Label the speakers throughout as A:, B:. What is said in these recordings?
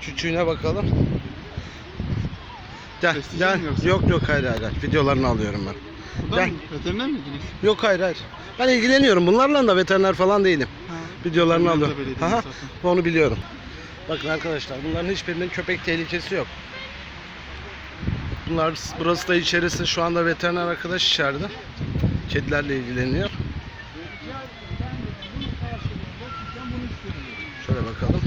A: Küçüğüne bakalım. Gel gel.
B: mi yoksa?
A: Yok yok hayır hayır. hayır. Videolarını alıyorum ben.
B: Burada
A: Gel.
B: mı? Veteriner miydiniz?
A: Yok hayır hayır. Ben ilgileniyorum bunlarla da veteriner falan değilim. Videolarını alıyorum.
B: belediyenin
A: Aha,
B: zaten.
A: onu biliyorum. Bakın arkadaşlar bunların hiçbirinin köpek tehlikesi yok. Bunlar burası da içerisi şu anda veteriner arkadaş içeride. Kedilerle ilgileniyor. Şöyle bakalım.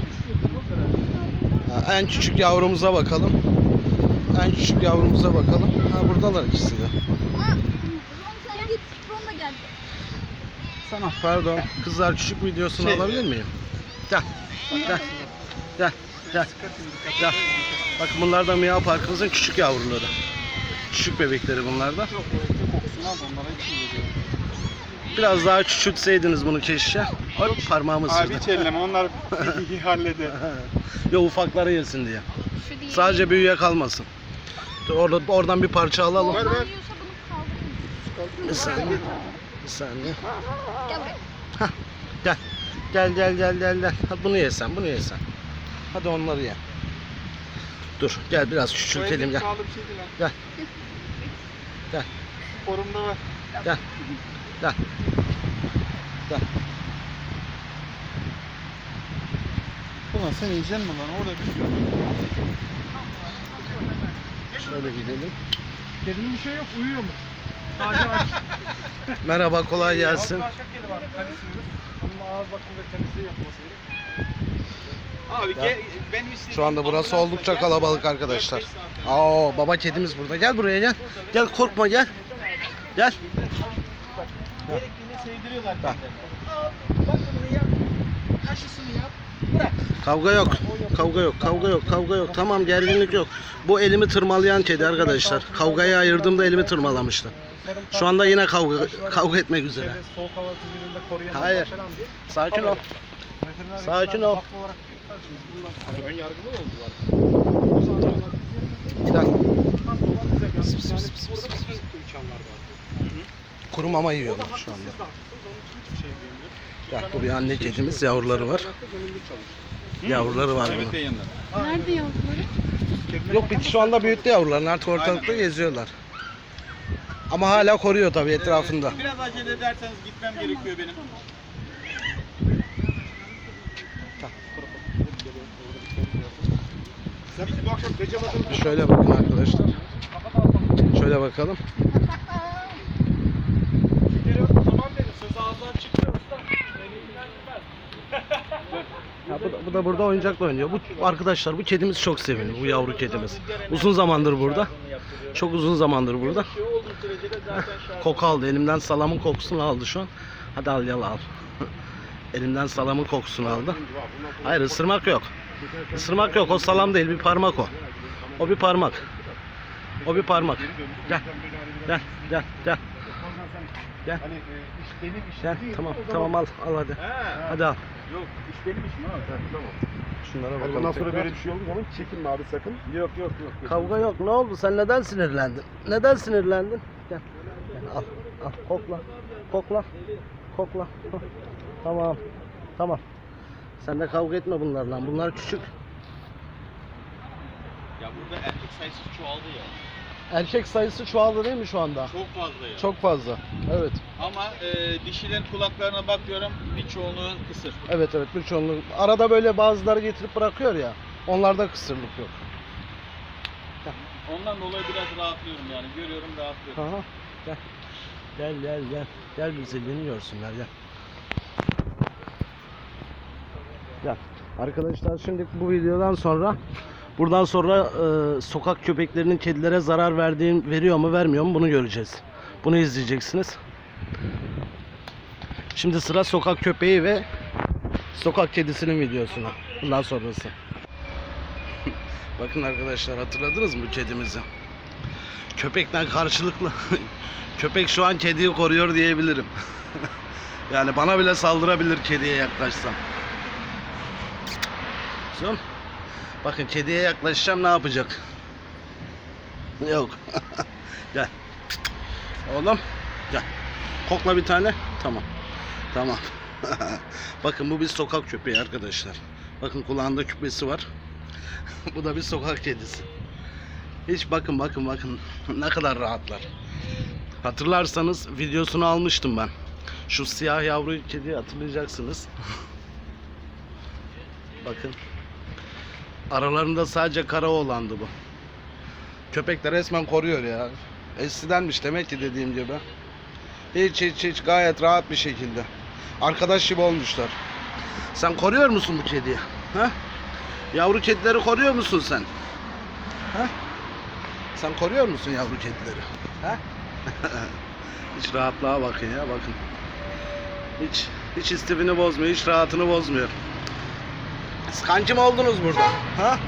A: En küçük yavrumuza bakalım. En küçük yavrumuza bakalım. Ha buradalar ikisi de.
B: Sana.
A: Pardon. Kızlar küçük videosunu
B: Şey-
A: alabilir miyim? Gel. Gel. Gel. Gel. Gel. Bakın bunlar da Miyav Parkımızın küçük yavruları. Küçük bebekleri bunlar da.
B: Yok, onlara hiç.
A: Biraz daha küçültseydiniz bunu keşke. Hop parmağımı
B: Abi
A: ısırdı.
B: hiç elleme onlar halleder.
A: Ya ufakları yesin diye.
C: Şu değil.
A: Sadece büyüye kalmasın. Dur orada oradan bir parça alalım.
B: Ver.
C: bunu kaldırın.
A: Bir saniye. Bir saniye.
C: Gel buraya.
A: Gel. Gel gel gel gel gel. Ha, bunu yesen, bunu yesen. Hadi onları ye. Dur, gel biraz küçültelim gel.
B: Pahalı bir şey değil lan.
A: Gel. Gel.
B: Forumda var.
A: Gel. Gel. Gel.
B: Ulan sen yiyeceksin mi lan? Orada bir şey.
A: Şöyle gidelim.
B: Kedinin bir şey yok. Uyuyor mu? Sadece aç.
A: Merhaba, kolay gelsin.
B: Başka kedi var. Tanesiyoruz. Onun ağız bakım ve temizliği yapılması gerekiyor. Abi
A: Ya.
B: ge- benim istediğim
A: Şu anda burası oldukça
B: gel.
A: kalabalık arkadaşlar.
B: 4-5 saat.
A: Aa, baba kedimiz burada. Gel buraya gel. Gel korkma gel. Gel.
B: Gerektiğini sevdiriyorlar
A: Bak.
B: Al, bakımını yap. Aşısını yap. Bırak.
A: Kavga yok. Kavga yok. Kavga yok. Kavga yok. Tamam gerginlik yok. Bu elimi tırmalayan kedi arkadaşlar. Kavgayı ayırdığımda elimi tırmalamıştı. Şu anda yine kavga kavga etmek üzere. Hayır.
B: falan diye.
A: Sakin ol. Sakin ol.
B: ön yargılı oldular.
A: Gel.
B: Bize geldi.
A: Pıs, pıs,
B: Yani
A: pıs, pıs,
B: burada
A: pıs,
B: bütün imkanlar var.
A: Kuru mama yiyorlar şu anda.
B: Şey.
A: Gel bu bir anne kedimiz. Yavruları var. Yavruları var bunun.
C: Nerede yavruları?
A: Yok bir şu anda büyüttü yavrularını. Artık ortalıkta geziyorlar. Ama hala koruyor tabii etrafında.
B: Biraz acele ederseniz gitmem gerekiyor benim.
A: Şöyle bakın arkadaşlar. Şöyle bakalım. Da, bu da burada oyuncakla oynuyor. Bu arkadaşlar bu kedimiz çok sevimli. Bu yavru kedimiz. Uzun zamandır burada. Çok uzun zamandır burada. Koku aldı. Elimden salamın kokusunu aldı şu an. Hadi al yala al. Elimden salamın kokusunu aldı. Hayır ısırmak yok. Isırmak yok. O salam değil bir parmak o. O bir parmak. O bir parmak. Gel. Gel. Gel. Gel. Gel.
B: Hani e, iş benim işim
A: Gel.
B: değil.
A: Tamam.
B: O zaman-
A: Tamam al. Al hadi.
B: He.
A: Hadi al.
B: Yok iş benim işim ha. Tamam.
A: Şunlara bakalım.
D: Ondan sonra böyle bir şey olduğu zaman çekinme abi sakın.
B: Yok yok yok.
A: Kavga yok. Ne oldu? Sen neden sinirlendin? Neden sinirlendin? Gel. Gel al. Al. Kokla. Kokla. Kokla. Tamam. Tamam. Sen de kavga etme bunlarla. Bunlar küçük.
E: Ya burada erkek sayısı çoğaldı ya.
A: Erkek sayısı çoğaldı değil mi şu anda?
E: Çok fazla ya.
A: Çok fazla. Evet.
E: Ama e, dişilerin kulaklarına bakıyorum birçoğunluğu kısır.
A: Evet evet bir çoğunluk. Arada böyle bazıları getirip bırakıyor ya. Onlarda kısırlık yok.
E: Ondan dolayı biraz rahatlıyorum yani. Görüyorum rahatlıyorum.
A: Aha. Gel. Gel gel gel. Gel güzelliğini görsünler gel. Gel. Arkadaşlar şimdi bu videodan sonra buradan sonra e, sokak köpeklerinin kedilere zarar verdiğin veriyor mu vermiyor mu bunu göreceğiz. Bunu izleyeceksiniz. Şimdi sıra sokak köpeği ve sokak kedisinin videosuna. Bundan sonrası. Bakın arkadaşlar hatırladınız mı kedimizi? Köpekten karşılıklı. Köpek şu an kediyi koruyor diyebilirim. yani bana bile saldırabilir kediye yaklaşsam. Son. Bakın kediye yaklaşacağım ne yapacak? Yok. gel. Oğlum gel. Kokla bir tane. Tamam. Tamam. Bakın bu bir sokak köpeği arkadaşlar. Bakın kulağında küpesi var. Bu da bir sokak kedisi. Hiç bakın bakın bakın ne kadar rahatlar. Hatırlarsanız videosunu almıştım ben. Şu siyah yavru kediyi hatırlayacaksınız. bakın. Aralarında sadece kara oğlandı bu. Köpek de resmen koruyor ya. Eskiden demek ki dediğim gibi. Hiç hiç hiç gayet rahat bir şekilde. Arkadaş gibi olmuşlar. Sen koruyor musun bu kediyi? Ha? Yavru kedileri koruyor musun sen? Ha? Sen koruyor musun yavru kedileri? Ha? hiç rahatlığa bakın ya bakın. Hiç hiç istifini bozmuyor, hiç rahatını bozmuyor. Siz kanki mi oldunuz burada? Ha?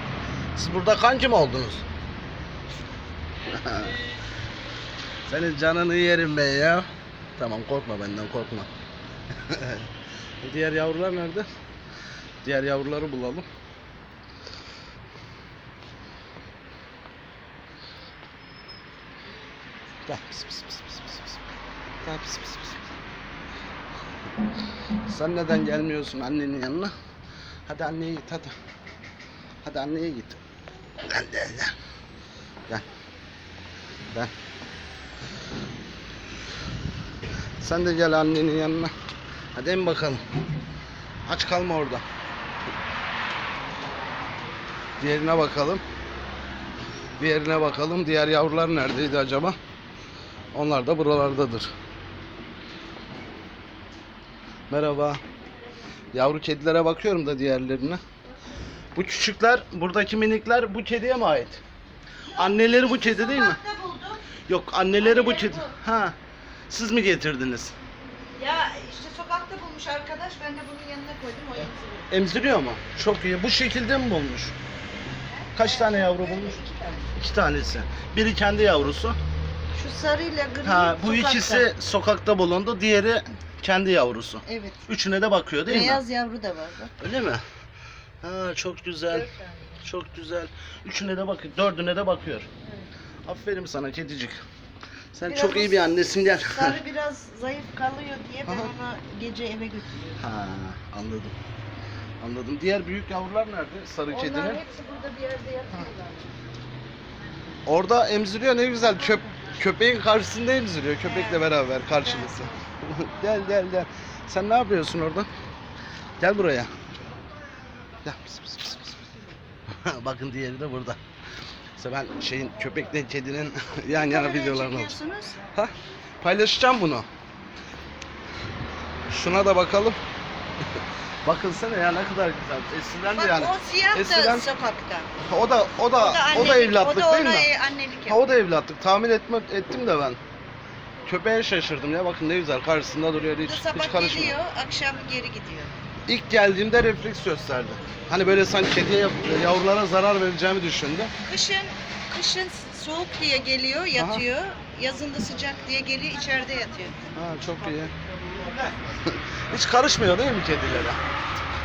A: Siz burada kanki mi oldunuz? Senin canını yerim ben ya. Tamam korkma benden korkma. Diğer yavrular nerede? Diğer yavruları bulalım. Sen neden gelmiyorsun annenin yanına? Hadi anneye git hadi. Hadi anneye git. Gel gel gel. Gel. Gel. Sen de gel annenin yanına. Hadi in bakalım. Aç kalma orada. Diğerine bakalım. Diğerine bakalım. Diğer yavrular neredeydi acaba? Onlar da buralardadır. Merhaba. Yavru kedilere bakıyorum da diğerlerine. Bu küçükler, buradaki minikler bu kediye mi ait? Anneleri bu kedi değil mi? Yok, anneleri bu kedi. Ha. Siz mi getirdiniz?
D: Ya işte sokakta bulmuş arkadaş. Ben de bunun yanına koydum. O emziriyor.
A: Emziriyor mu? Çok iyi. Bu şekilde mi bulmuş? Kaç tane yavru bulmuş?
D: İki tane.
A: İki tanesi. Biri kendi yavrusu.
D: Şu sarıyla gri
A: Ha, bu
D: sokakta.
A: ikisi sokakta bulundu. Diğeri kendi yavrusu.
D: Evet.
A: Üçüne de bakıyor değil mi?
D: Beyaz yavru da var bak.
A: Öyle mi? Ha, çok güzel. Çok güzel. Üçüne de bakıyor. Dördüne de bakıyor. Aferin sana kedicik. Sen
D: Biraz
A: çok iyi bir annesin gel.
D: Sarı biraz zayıf kalıyor diye ben
A: Aha.
D: onu gece eve götürüyorum.
A: ha, anladım. Anladım. Diğer büyük yavrular nerede? Sarı
D: Onlar
A: kedinin.
D: hepsi burada bir yerde yatıyorlar.
A: Orada emziriyor ne güzel. Köp köpeğin karşısında emziriyor. Köpekle beraber karşılıklı. gel gel gel. Sen ne yapıyorsun orada? Gel buraya. Gel. Pıs, pıs, pıs, pıs. Bakın diğeri de burada. İşte ben şeyin köpekle kedinin yan yana videolarını alacağım. Ha, paylaşacağım bunu. Şuna da bakalım. Bakılsana ya ne kadar güzel. Eskiden de yani.
D: o siyah
A: eskiden-
D: da sokakta.
A: O da o da o da,
D: annelik,
A: evlatlık
D: o da
A: değil
D: ona
A: mi?
D: e- annelik
A: Ha
D: yapıyor.
A: o da evlatlık. Tahmin etme, ettim de ben. Köpeğe şaşırdım ya. Bakın ne güzel karşısında duruyor hiç, hiç
D: sabah
A: karışmıyor.
D: geliyor, akşam geri gidiyor.
A: İlk geldiğimde refleks gösterdi. Hani böyle sanki kediye yavrulara zarar vereceğimi düşündü.
D: Kışın kışın soğuk diye geliyor, yatıyor. Yazın da sıcak diye geliyor, içeride yatıyor.
A: Ha çok iyi. hiç karışmıyor değil mi kedilere?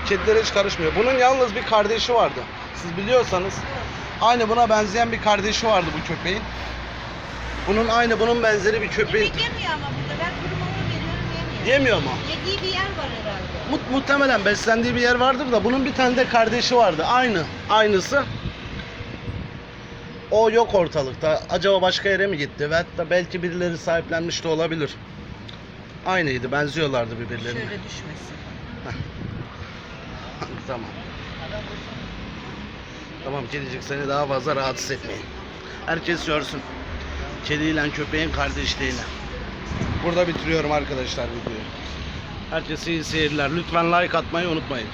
A: Kedilere hiç karışmıyor. Bunun yalnız bir kardeşi vardı. Siz biliyorsanız aynı buna benzeyen bir kardeşi vardı bu köpeğin. Bunun aynı bunun benzeri bir köpeğin.
D: Yemek yemiyor ama burada. Ben kuru mama veriyorum, yemiyor.
A: Yemiyor mu?
D: Yediği bir yer var herhalde.
A: Mut, muhtemelen beslendiği bir yer vardır da bunun bir tane de kardeşi vardı. Aynı. Aynısı. O yok ortalıkta. Acaba başka yere mi gitti? Ve hatta belki birileri sahiplenmiş de olabilir. Aynıydı. Benziyorlardı birbirlerine.
D: Şöyle düşmesin.
A: tamam. Tamam kedicik seni daha fazla rahatsız etmeyin. Herkes görsün. Kediyle köpeğin kardeşliğini. Burada bitiriyorum arkadaşlar videoyu. Herkese iyi seyirler. Lütfen like atmayı unutmayın.